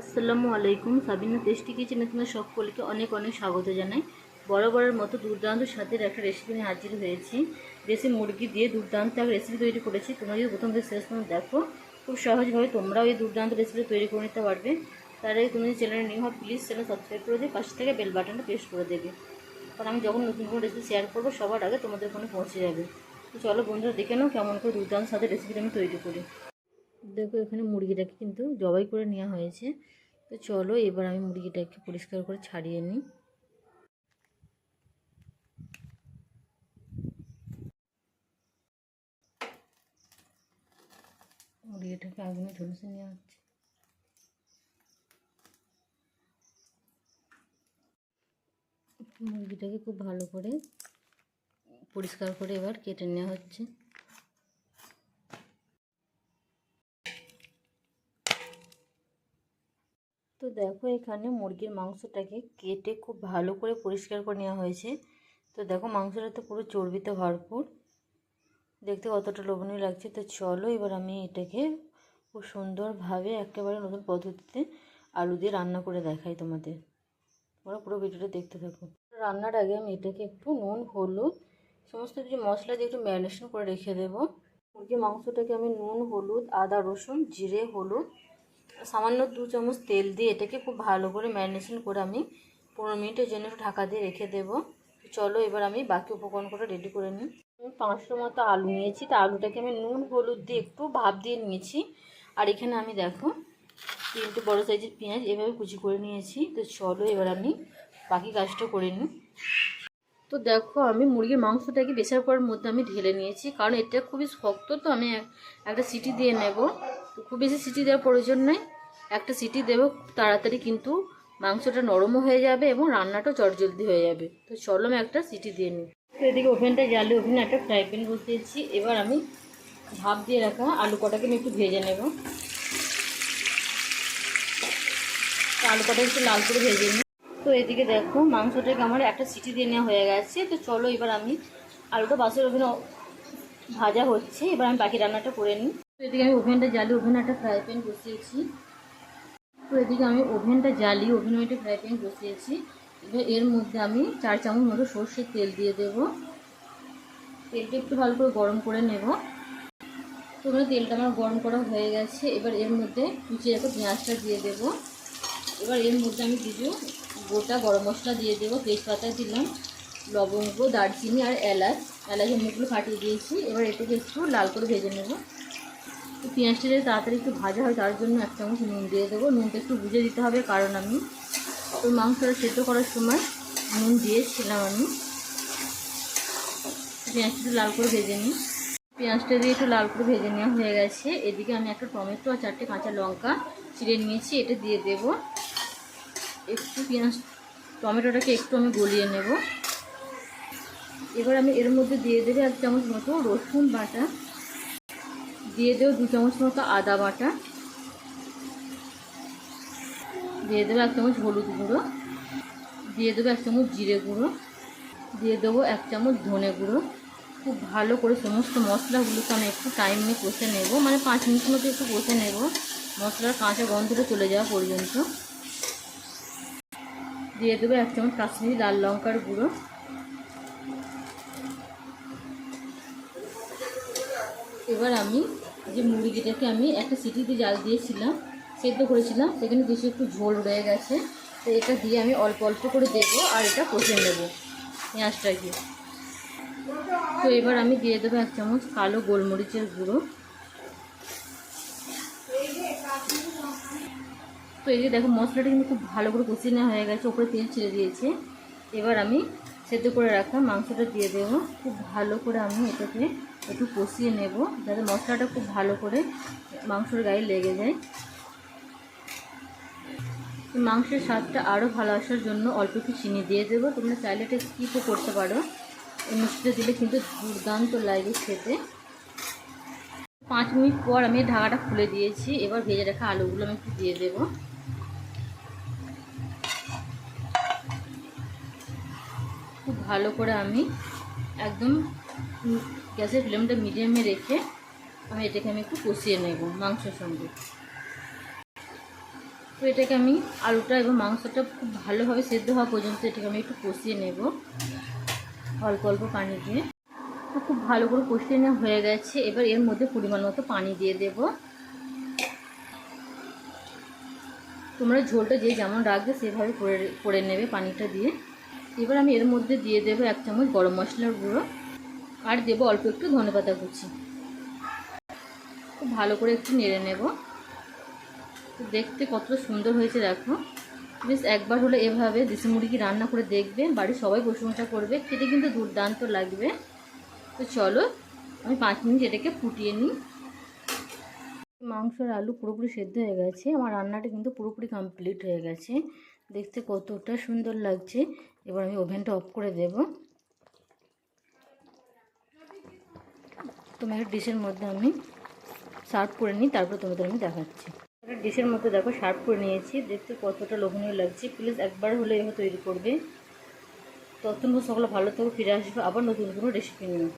আসসালামু আলাইকুম। সাবিনা টেস্টি কিচেনে তোমার সকলকে অনেক অনেক স্বাগত জানাই। বরাবরের মতো দুর্দান্ত স্বাদের একটা রেসিপি নিয়ে হাজির হয়েছি। দেশি মুরগি দিয়ে দুর্দান্ত একটা রেসিপি তৈরি করেছি। তোমরা যদি প্রথম থেকে শেষ পর্যন্ত দেখো, খুব সহজভাবে তোমরাও এই দুর্দান্ত রেসিপি তৈরি করে নিতে পারবে। তার আগে তুমি চ্যানেলে নিউ হও প্লিজ চ্যানেল সাবস্ক্রাইব করে দিয়ে পাশে থেকে বেল বাটনটা প্রেস করে দেবে। কারণ আমি যখন নতুন কোনো রেসিপি শেয়ার করব, সবার আগে তোমাদের ওখানে পৌঁছে যাবে। তো চলো বন্ধুরা দেখে নাও কেমন করে দুর্দান্ত স্বাদের রেসিপিটা আমি তৈরি করি। দেখো এখানে মুরগিটাকে কিন্তু জবাই করে নেওয়া হয়েছে। তো চলো এবার আমি মুরগিটাকে পরিষ্কার করে ছাড়িয়ে নিই। মুরগিটাকে আগুনে ঝলসে নেওয়া হচ্ছে। মুরগিটাকে খুব ভালো করে পরিষ্কার করে এবার কেটে নেওয়া হচ্ছে। তো দেখো এখানে মুরগির মাংসটাকে কেটে খুব ভালো করে পরিষ্কার করে নেওয়া হয়েছে। তো দেখো মাংসটা তো পুরো চর্বিতে ভরপুর। দেখতে কতটা লোভনীয় লাগছে। তো চলো এবার আমি এটাকে খুব সুন্দরভাবে একেবারে নতুন পদ্ধতিতে আলু দিয়ে রান্না করে দেখাই তোমাদের। তোমরা পুরো ভিডিওটা দেখতে থাকো। রান্নার আগে আমি এটাকে একটু নুন, হলুদ, সমস্ত কিছু মশলা দিয়ে একটু ম্যারিনেশন করে রেখে দেবো। মুরগির মাংসটাকে আমি নুন, হলুদ, আদা, রসুন, জিরে, হলুদ সামান্য দু চামচ তেল দিয়ে এটাকে খুব ভালো করে ম্যারিনেশন করে আমি পনেরো মিনিটের জন্য ঢাকা দিয়ে রেখে দেবো। চলো এবার আমি বাকি উপকরণ করে রেডি করে নিই। আমি পাঁচশো মতো আলু নিয়েছি, তা আলুটাকে আমি নুন, হলুদ দিয়ে একটু ভাপ দিয়ে নিয়েছি। আর এখানে আমি দেখো, তিনটে বড়ো সাইজের পেঁয়াজ এভাবে কুচি করে নিয়েছি। তো চলো এবার আমি বাকি কাজটা করে নিই। তো দেখো, আমি মুরগির মাংসটাকে প্রেসার করার মধ্যে আমি ঢেলে নিয়েছি, কারণ এটা খুবই শক্ত, তো আমি একটা সিটি দিয়ে নেব। তো খুব বেশি সিটি দেওয়ার প্রয়োজন নেই। একটা সিটি দেবো, তাড়াতাড়ি কিন্তু মাংসটা নরমও হয়ে যাবে এবং রান্নাটাও চটজলদি হয়ে যাবে। তো চলো আমি একটা সিটি দিয়ে নিই। তো এদিকে ওভেনটা জ্বালে ওভেনে একটা ফ্রাই প্যান বসিয়েছি এবার আমি ভাপ দিয়ে রাখা আলু কটাকে আমি একটু ভেজে নেব। আলু কটা একটু লাল করে ভেজে নিই। তো এদিকে দেখো, মাংসটাকে আমার একটা সিটি দিয়ে নেওয়া হয়ে গেছে। তো চলো এবার আমি আলুটা বাসের ওভেনে ভাজা হচ্ছে। এবার আমি বাকি রান্নাটা করে নিই। তো এদিকে আমি ওভেনটা জ্বালিয়ে, ওভেনে একটা ফ্রাই প্যান বসিয়েছি। তো এদিকে আমি ওভেনটা জ্বালিয়ে, ওভেনে একটা ফ্রাই প্যান বসিয়েছি। এবার এর মধ্যে আমি চার চামচ মতো সর্ষের তেল দিয়ে দেব। তেলটা একটু ভালো করে গরম করে নেব। তো তেলটা আমার গরম করা হয়ে গেছে। এবার এর মধ্যে কুচিয়ে রেখে পেঁয়াজটা দিয়ে দেবো। এবার এর মধ্যে আমি কিছু গোটা গরম মশলা দিয়ে দেবো। তেজপাতা দিলাম, লবঙ্গ, দারচিনি আর এলাচ। এলাচের মুখগুলো ফাটিয়ে দিয়েছি। এবার এটাকে একটু লাল করে ভেজে নেব। তো পেঁয়াজটা যদি তাড়াতাড়ি একটু ভাজা হয়, তার জন্য এক চামচ নুন দিয়ে দেবো। নুনটা একটু বুঝে দিতে হবে, কারণ আমি ওই মাংসটা সেদ্ধ করার সময় নুন দিয়েছিলাম আমি। পেঁয়াজটা একটু লাল করে ভেজে নিই। পেঁয়াজটা দিয়ে একটু লাল করে ভেজে নেওয়া হয়ে গেছে। এদিকে আমি একটা টমেটো আর চারটে কাঁচা লঙ্কা চিড়ে নিয়েছি, এটা দিয়ে দেব। একটু পেঁয়াজ, টমেটোটাকে একটু আমি গলিয়ে নেব। এবার আমি এর মধ্যে দিয়ে দেবো এক চামচ মতো রসুন বাটা। দিয়ে দেবো দু চামচ মতো আদা বাটা। দিয়ে দেবো এক চামচ হলুদ গুঁড়ো। দিয়ে দেবো এক চামচ জিরে গুঁড়ো। দিয়ে দেবো এক চামচ ধনে গুঁড়ো। খুব ভালো করে সমস্ত মশলাগুলোকে আমি একটু টাইম নিয়ে কষে নেব। মানে পাঁচ মিনিট মতো একটু কষে নেব। মশলার কাঁচা গন্ধটা চলে যাওয়া পর্যন্ত। দিয়ে দেবো এক চামচ কাশ্মীরি লাল লঙ্কার গুঁড়ো। এবার আমি যে মুরগিটাকে আমি একটা সিটিতে জাল দিয়েছিলাম, সেদ্ধ করেছিলাম, সেখানে কিছু একটু ঝোল রয়ে গেছে, তো এটা দিয়ে আমি অল্প অল্প করে দেবো আর এটা কষে নেব পেঁয়াজটাকে। তো এবার আমি দিয়ে দেবো এক চামচ কালো গোলমরিচের গুঁড়ো। তো এই যে দেখো, মশলাটা কিন্তু খুব ভালো করে কষিয়ে নেওয়া হয়ে গেছে, ওপরে তেল ছেড়ে দিয়েছে। এবার আমি সেদ্ধ করে রাখা মাংসটা দিয়ে দেবো। খুব ভালো করে আমি এটাকে একটু কষিয়ে নেব যাতে মশলাটা খুব ভালো করে মাংসের গায়ে লেগে যায়। মাংসের স্বাদটা আরও ভালো আসার জন্য অল্প একটু চিনি দিয়ে দেবো। তোমরা চাইলে এটা স্কিপও করতে পারো। মিষ্টিটা দিলে কিন্তু দুর্দান্ত লাগে খেতে। পাঁচ মিনিট পর আমি ঢাকাটা খুলে দিয়েছি। এবার ভেজে রাখা আলুগুলো আমি একটু দিয়ে দেবো। খুব ভালো করে আমি একদম গ্যাসের ফ্লেমটা মিডিয়ামে রেখে আমি এটাকে আমি একটু কষিয়ে নেব মাংসের সঙ্গে। তো এটাকে আমি আলুটা এবং মাংসটা খুব ভালোভাবে সেদ্ধ হওয়া পর্যন্ত এটাকে আমি একটু কষিয়ে নেব অল্প অল্প পানি দিয়ে। খুব ভালো করে কষিয়ে নেওয়া হয়ে গেছে। এবার এর মধ্যে পরিমাণ মতো পানি দিয়ে দেব। তোমরা ঝোলটা যে যেমন রাখবে সেভাবে করে করে নেবে পানিটা দিয়ে। এবার আমি এর মধ্যে দিয়ে দেবো এক চামচ গরম মশলার গুঁড়ো। আর দেবো অল্প একটু ধনেপাতা কুচি। খুব ভালো করে একটু নেড়ে নেব। দেখতে কত সুন্দর হয়েছে, দেখো। বেশ, একবার হলে এভাবে দেশি মুরগি রান্না করে দেখবে বাড়ির সবাই প্রশংসা করবে, খেতে কিন্তু দুর্দান্ত লাগবে। তো চলো, আমি পাঁচ মিনিট এটাকে ফুটিয়ে নিই। মাংসর আলু পুরোপুরি সেদ্ধ হয়ে গেছে, আমার রান্নাটা কিন্তু পুরোপুরি কমপ্লিট হয়ে গেছে। দেখতে কতটা সুন্দর লাগছে। এবার আমি ওভেনটা অফ করে দেব। তোমার ডিশের মধ্যে আমি সার্ভ করে নিই, তারপর তোমাদের আমি দেখাচ্ছি। একটা ডিশের মধ্যে দেখো সার্ভ করে নিয়েছি, দেখতে কতটা লোভনীয় লাগছে। প্লিজ একবার হলে এভাবে তৈরি করবে। ততক্ষণ সকলে ভালো থাকো, ফিরে আসবে আবার নতুন কোনো রেসিপি নিয়ে।